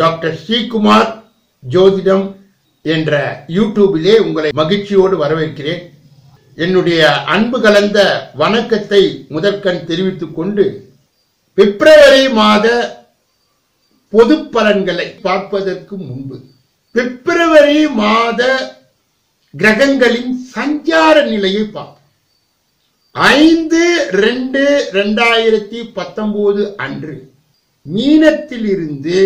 Doctor Sreekumar ஜோதிடம் என்ற யூடியூபிலே உங்களை மகிழ்ச்சியோடு வரவேற்கிறேன். என்னுடைய அன்பு கலந்த வணக்கத்தை முதற்கண் தெரிவித்துக் கொண்டு பிப்ரவரி மாத பொது பலன்களை பார்ப்பதற்கு முன்பு பிப்ரவரி மாத கிரகங்களின் சஞ்சார நிலையை பார்ப்போம். ஐந்து ரெண்டு ரெண்டாயிரத்தி பத்தொன்பது அன்று மீனத்திலிருந்து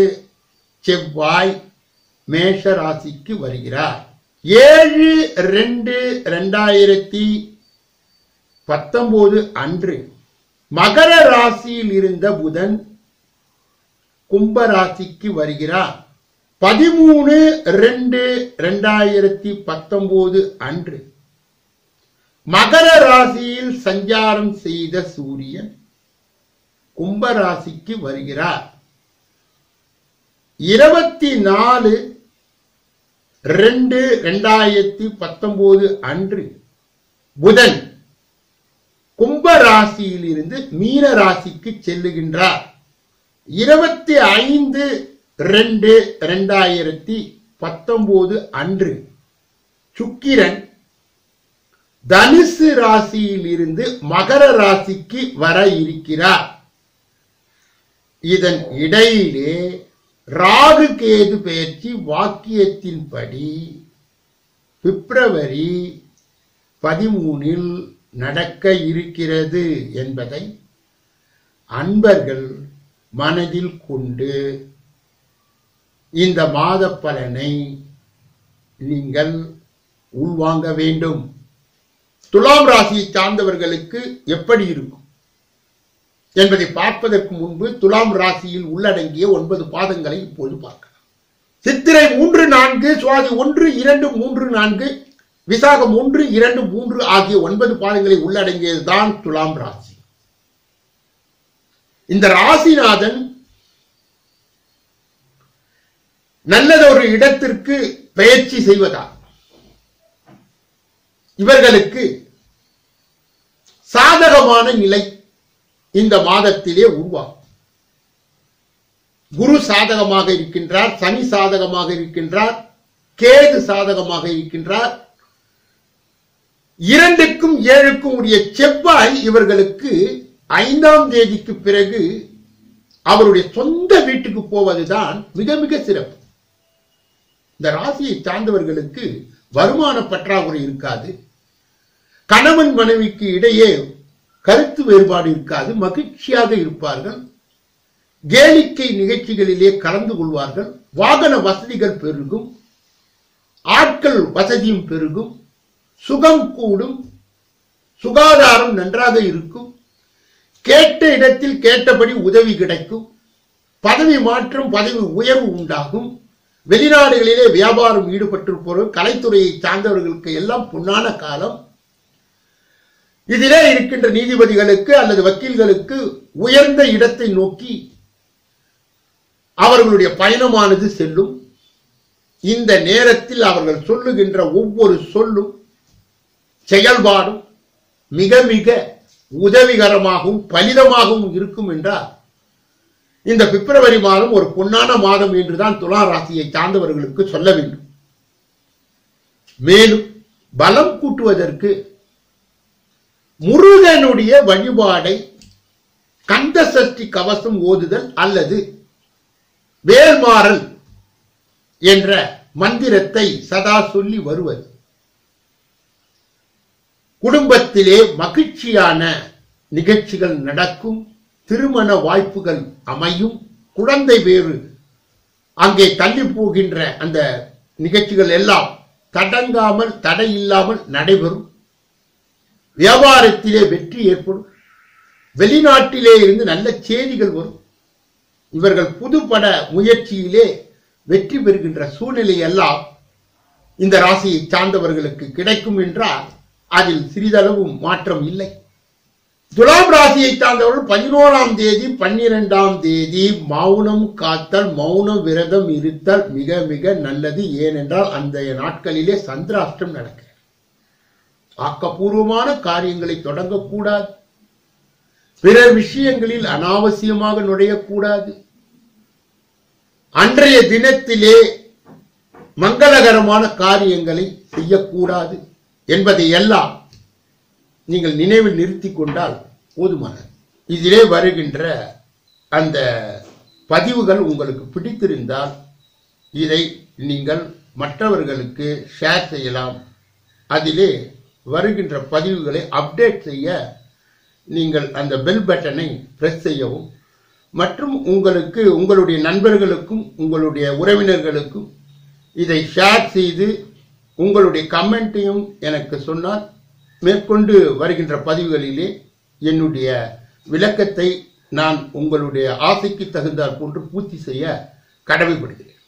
செவ்வாய் மேஷ ராசிக்கு வருகிறார். ஏழு ரெண்டு ரெண்டாயிரத்தி பத்தொன்பது அன்று மகர ராசியில் இருந்த புதன் கும்ப ராசிக்கு வருகிறார். பதிமூணு ரெண்டு ரெண்டாயிரத்தி பத்தொன்பது அன்று மகர ராசியில் சஞ்சாரம் செய்த சூரியன் கும்ப ராசிக்கு வருகிறார். இருபத்தி நாலு ரெண்டு ரெண்டாயிரத்தி பத்தொன்பது அன்று புதன் கும்ப ராசியிலிருந்து மீன ராசிக்கு செல்லுகின்றார். இருபத்தி ஐந்து ரெண்டு ரெண்டாயிரத்தி பத்தொன்பது அன்று சுக்கிரன் தனுசு ராசியிலிருந்து மகர ராசிக்கு வர இருக்கிறார். இதன் இடையிலே ராகு கேது பெயர்ச்சி வாக்கியத்தின்படி பிப்ரவரி பதிமூனில் நடக்க இருக்கிறது என்பதை அன்பர்கள் மனதில் கொண்டு இந்த மாத பலனை நீங்கள் உள்வாங்க வேண்டும். துலாம் ராசியை சார்ந்தவர்களுக்கு எப்படி இருக்கும்? என்பதை பார்ப்பதற்கு முன்பு துலாம் ராசியில் உள்ளடங்கிய ஒன்பது பாதங்களை இப்போது பார்க்கலாம். சித்திரை மூன்று நான்கு சுவாதி ஒன்று இரண்டு மூன்று நான்கு விசாகம் ஒன்று இரண்டு மூன்று ஆகிய ஒன்பது பாதங்களை உள்ளடங்கியதுதான் துலாம் ராசி. இந்த ராசிநாதன் நல்லதொரு இடத்திற்கு பயிற்சி செய்வதா இவர்களுக்கு சாதகமான நிலை இந்த மாதத்திலே உருவாகும். குரு சாதகமாக இருக்கின்றார் சனி சாதகமாக இருக்கின்றார் கேது சாதகமாக இருக்கின்றார். இரண்டுக்கும் ஏழுக்கும் உரிய செவ்வாய் இவர்களுக்கு ஐந்தாம் தேதிக்கு பிறகு அவருடைய சொந்த வீட்டுக்கு போவதுதான் மிக மிக சிறப்பு. இந்த ராசியை சார்ந்தவர்களுக்கு வருமான பற்றாக்குறை இருக்காது. கணவன் மனைவிக்கு இடையே கருத்து வேறுபாடு இருக்காது மகிழ்ச்சியாக இருப்பார்கள். கேளிக்கை நிகழ்ச்சிகளிலே கலந்து கொள்வார்கள். வாகன வசதிகள் பெருகும். ஆட்கள் வசதியும் பெருகும். சுகம் கூடும். சுகாதாரம் நன்றாக இருக்கும். கேட்ட இடத்தில் கேட்டபடி உதவி கிடைக்கும். பதவி மாற்றம் பதவி உயர்வு உண்டாகும். வெளிநாடுகளிலே வியாபாரம் ஈடுபட்டிருப்பவர்கள் கலைத்துறையை சார்ந்தவர்களுக்கு எல்லாம் பொன்னான காலம். இதிலே இருக்கின்ற நீதிபதிகளுக்கு அல்லது வக்கீல்களுக்கு உயர்ந்த இடத்தை நோக்கி அவர்களுடைய பயணமானது செல்லும். இந்த நேரத்தில் அவர்கள் சொல்லுகின்ற ஒவ்வொரு சொல்லும் செயல்பாடும் மிக மிக உதவிகரமாகவும் பலிதமாகவும் இருக்கும் என்றால் இந்த பிப்ரவரி மாதம் ஒரு பொன்னான மாதம் என்றுதான் துலா ராசியை சார்ந்தவர்களுக்கு சொல்ல வேண்டும். மேலும் பலம் கூட்டுவதற்கு முருகனுடைய வழிபாடை கந்த சஷ்டி கவசம் ஓதுதல் அல்லது வேல்மாறல் என்ற மந்திரத்தை சதா சொல்லி வருவது. குடும்பத்திலே மகிழ்ச்சியான நிகழ்ச்சிகள் நடக்கும் திருமண வாய்ப்புகள் அமையும் குழந்தை வேறு அங்கே தள்ளி போகின்ற அந்த நிகழ்ச்சிகள் எல்லாம் தடங்காமல் தடை இல்லாமல் நடைபெறும். வியாபாரத்திலே வெற்றி ஏற்படும். வெளிநாட்டிலே இருந்து நல்ல செய்திகள் வரும். இவர்கள் புதுப்பட முயற்சியிலே வெற்றி பெறுகின்ற சூழ்நிலை எல்லாம் இந்த ராசியை சார்ந்தவர்களுக்கு கிடைக்கும் என்றால் அதில் சிறிதளவும் மாற்றம் இல்லை. துலாம் ராசியை சார்ந்தவர்கள் பதினோராம் தேதி பன்னிரெண்டாம் தேதி மௌனம் காத்தல் மௌன விரதம் இருத்தல் மிக மிக நல்லது. ஏனென்றால் அந்த நாட்களிலே சந்திராஷ்டம் நடக்கிறது. ஆக்கப்பூர்வமான காரியங்களை தொடங்கக்கூடாது. பிறர் விஷயங்களில் அனாவசியமாக நுழையக்கூடாது. அன்றைய தினத்திலே மங்களகரமான காரியங்களை செய்யக்கூடாது என்பதை எல்லாம் நீங்கள் நினைவில் நிறுத்தி கொண்டால் போதுமானது. இதிலே வருகின்ற அந்த பதிவுகள் உங்களுக்கு பிடித்திருந்தால் இதை நீங்கள் மற்றவர்களுக்கு ஷேர் செய்யலாம். அதிலே வருகின்ற பதிவுகளை அப்டேட் செய்ய நீங்கள் அந்த பெல் பட்டனை பிரஸ் செய்யவும் மற்றும் உங்களுக்கு உங்களுடைய நண்பர்களுக்கும் உங்களுடைய உறவினர்களுக்கும் இதை ஷேர் செய்து உங்களுடைய கமெண்ட்டையும் எனக்கு சொன்னால் மேற்கொண்டு வருகின்ற பதிவுகளிலே என்னுடைய விளக்கத்தை நான் உங்களுடைய ஆசைக்கு தகுந்தாற் போன்று பூர்த்தி செய்ய கடமைப்படுகிறேன்.